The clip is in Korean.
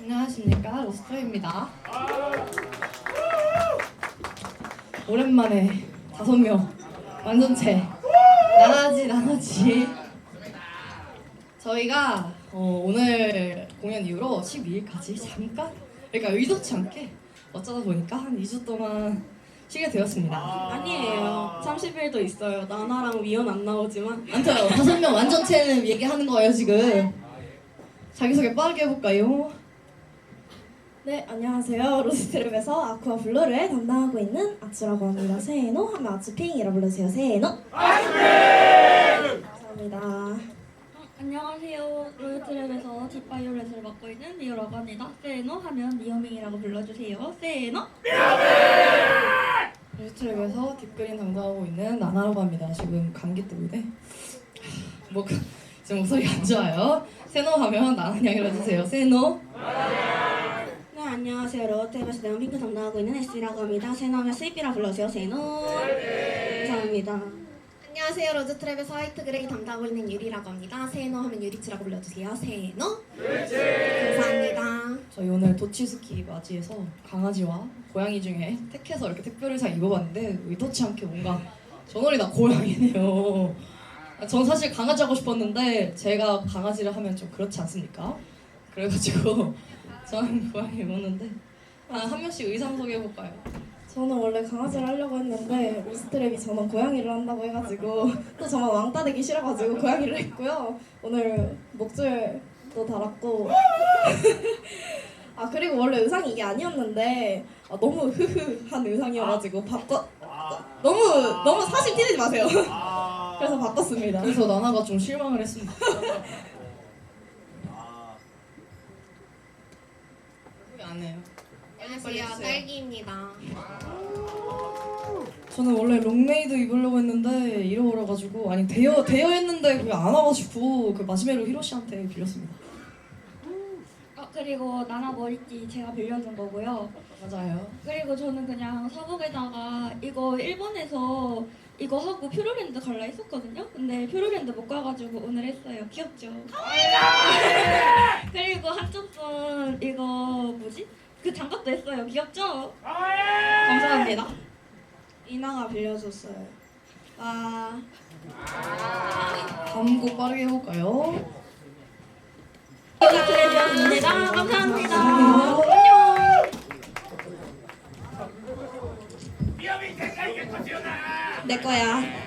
안녕하십니까 로스터입니다. 오랜만에 다섯 명 완전체 나나지 나나지. 저희가 어, 오늘 공연 이후로 12일까지 잠깐 그러니까 의도치 않게 어쩌다 보니까 한 2주 동안 쉬게 되었습니다. 아니에요. 30일도 있어요. 나나랑 위원 안 나오지만 아무튼 다섯 명 완전체는 얘기하는 거예요 지금. 자기소개 빠르게 해볼까요? 네, 안녕하세요. 로스트랩에서 아쿠아 블루를 담당하고 있는 아츠라고 합니다. 세노 하면 아츠핑이라 불러주세요. 세노. 감사합니다. 안녕하세요. 로이트랩에서 딥바이올렛을 맡고 있는 리오라고 합니다. 세노 하면 리오밍이라고 불러주세요. 세노. 유튜브에서 딥그린 담당하고 있는 나나라고 합니다. 지금 감기 때문에 뭐 그- 지금 목소리 안 좋아요. 세노 하면 나는 양이라 주세요. 세노. 네 안녕하세요. 로어탭에서 네온핑크 담당하고 있는 S라고 합니다. 세노하면 스이피라 불러주세요. 세노. 감사합니다. 안녕하세요. 로즈트랩에서 화이트 그레이 담당하고 있는 유리라고 합니다. 세노 하면 유리치라고 불러주세요. 세노. 감사합니다. 저희 오늘 도치스키 맞이해서 강아지와 고양이 중에 택해서 이렇게 특별의상 입어봤는데 의도치 않게 뭔가 저놀이 나 고양이네요. 아, 전 사실 강아지 하고 싶었는데 제가 강아지를 하면 좀 그렇지 않습니까? 그래가지고 저는 고양이 입었는데 아, 한 명씩 의상 소개해볼까요? 저는 원래 강아지를 하려고 했는데 로스트랩이 저는 고양이를 한다고 해가지고 또 저만 왕따 되기 싫어가지고 고양이를 했고요. 오늘 목줄도 달았고 아 그리고 원래 의상이 이게 아니었는데 아, 너무 흐흐한 의상이어가지고 바꿔 너무 너무 사심 티내지 마세요. 그래서 바꿨습니다. 그래서 나나가 좀 실망을 했습니다. 소개 안 해요. 안녕하세요. 딸기입니다. 저는 원래 롱메이드 입으려고 했는데 잃어버려가지고 아니 대여 대여 했는데 그게 안 와가지고 그 마시멜로 히로시한테 빌렸습니다. 아, 그리고 나나 머리띠 제가 빌려준 거고요. 맞아요. 그리고 저는 그냥 사복에다가 이거 일본에서 이거 하고 퓨로랜드 갈라 했었거든요. 근데 퓨로랜드 못 가가지고 오늘 했어요. 귀엽죠? 그리고 한쪽 손 이거 뭐지? 그 장갑도 했어요. 귀엽죠? 감사합니다. 이나가 빌려줬어요. 아 다음 곡 빠르게 해볼까요? 로이트랩이었습니다. 감사합니다. 내 거야.